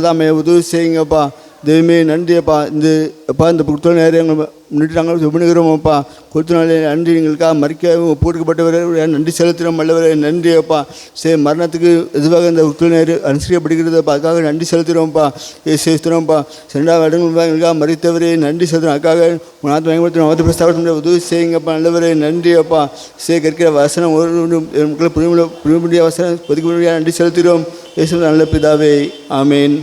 தான் உதவி செய்யுங்கப்பா. தெய்வமே நன்றியப்பா. இந்த அப்பா இந்த புத்தக நேரம் எங்கள் முன்னிட்டு நாங்கள் சுபனுகிறோமப்பா கொடுத்த நாளே நன்றி எங்களுக்காக மறிக்க போட்டுக்கப்பட்டவரை நன்றி செலுத்தினோம் வல்லவரே நன்றி அப்பா. சே மரணத்துக்கு எதுவாக இந்த புத்தக அனுசரிக்கப்படுகிறது அப்பா அதுக்காக நன்றி செலுத்துகிறோம்ப்பா ஏ சேர்த்துறோம்ப்பா சென்றாவது இடங்கள் எங்களுக்காக மறித்தவரே நன்றி செலுத்துகிறோம் அதுக்காக உணாத்து பயன்படுத்துகிறோம் அவத்து பிரஸ்தாபத்தினுடைய உதவி செய்யுங்கப்பா நல்லவரே நன்றி அப்பா. சே கற்கிற வசனம் ஒரு மக்களை புரிய புரிய வசனம் பொதுக்க முடியாது நன்றி செலுத்துகிறோம். ஏசு நல்ல பிதாவே ஆமேன்.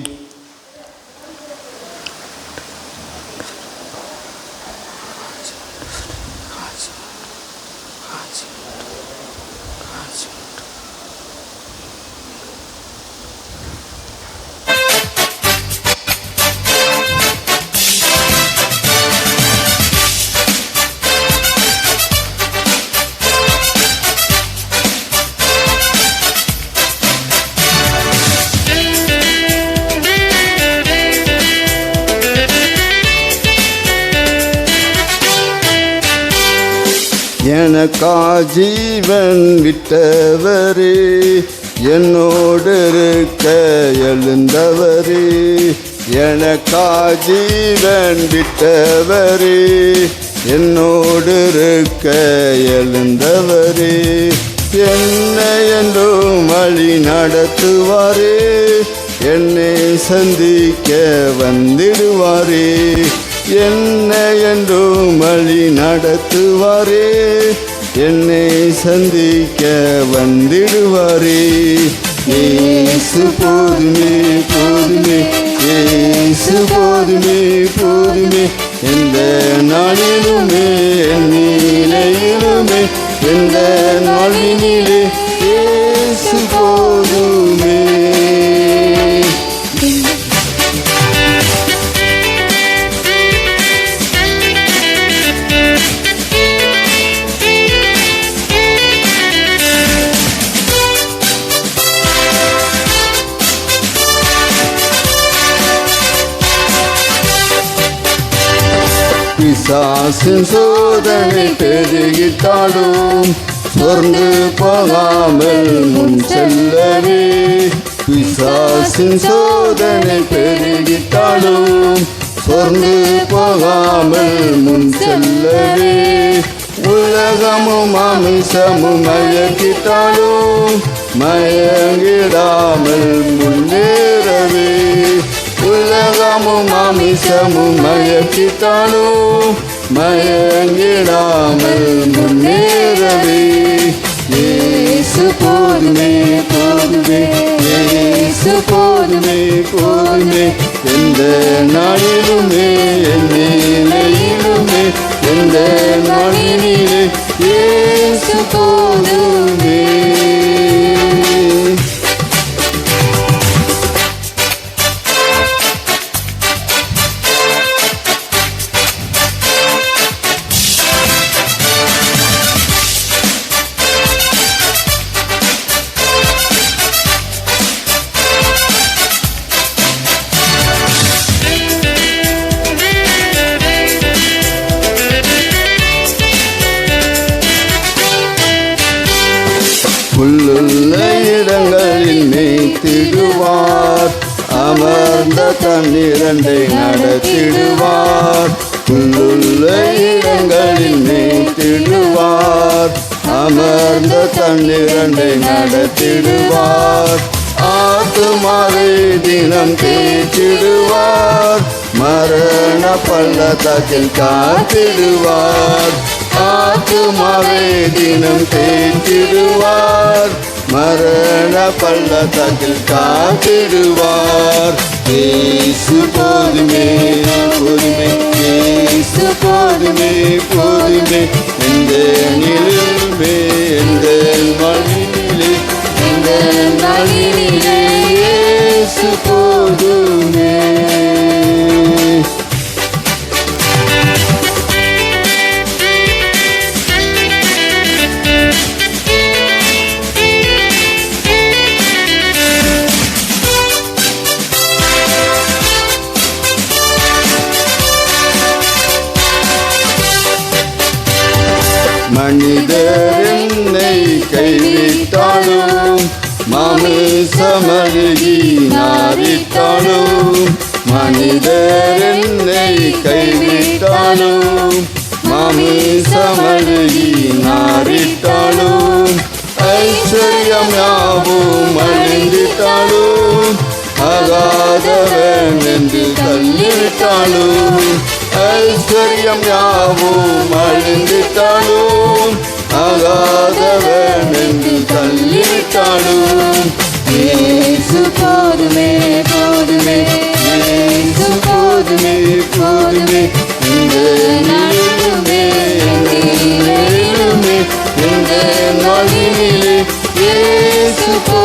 எனக்கா ஜீவன் விட்டவரே என்னோடு இருக்க எழுந்தவரே. எனக்கா ஜீவன் விட்டவரே என்னோடு இருக்க எழுந்தவரே. என்னை என்றும் வழி நடத்துவாரே என்னை சந்திக்க வந்திடுவாரே. என்னை என்றும் வழி நடத்துவாரே? என்னை சந்திக்க வந்திடுவாரே? ஏசு போதுமே போதுமே ஏசு போதுமே போதுமே. எந்த நாளிலுமே என் நிலையிலுமே எந்த நாளினிலே பிசாசின் சோதனை பெருகிட்டாலும் சொர்ந்து போகாமல் முன் செல்லவே. பிசாசின் சோதனை பெருகிட்டாலும் சொர்ந்து போகாமல் முன் செல்லவே. உலகமும் அமிசமும் மயக்கிட்டாலும் மயங்கிடாமல் முன் மாமிசமும் அமிசமும் மயங்கிடாமல் முன்னேறவே. ஏசு போதுமே போதுமே ஏசு போதுமே போதுமே. எந்த நாளிலுமே என் நிலையிலுமே எந்த நாளிலே ஏ புல்லுள்ள இடங்களில் மேய்த்திடுவார் அமர்ந்த தன்னிரண்டை நடத்திடுவார். புல்லுள்ள இடங்களில் மேய்த்திடுவார் அமர்ந்த தன்னிரண்டை நடத்திடுவார். ஆத்துமாவை தினம் தேற்றிடுவார் மரண பள்ளத்தாக்கில் காத்திடுவார். ஆத்துமாவே தினம் தேற்றிடுவார் மரண பள்ளத்தாக்கில் காத்திடுவார். ஏசு போதுமே போதுமே ஏசு போதுமே போதுமே. இந்த மனிதர் என்னை கைவிட்டாலும் மாமிசமழுகி நாரிட்டாலும் மனிதர் என்னை கைவிட்டாலும் மாமிசமழுகி நாரிட்டாலும் ஐஸ்வர்யம் யாவும் அழிந்திட்டாலும் தள்ளிவிட்டாலும் ஏசு போதுமே போதுமே ஏசு போதுமே போதுமே. இந்த நடுவே எந்த மகிழிலே ஏசு போ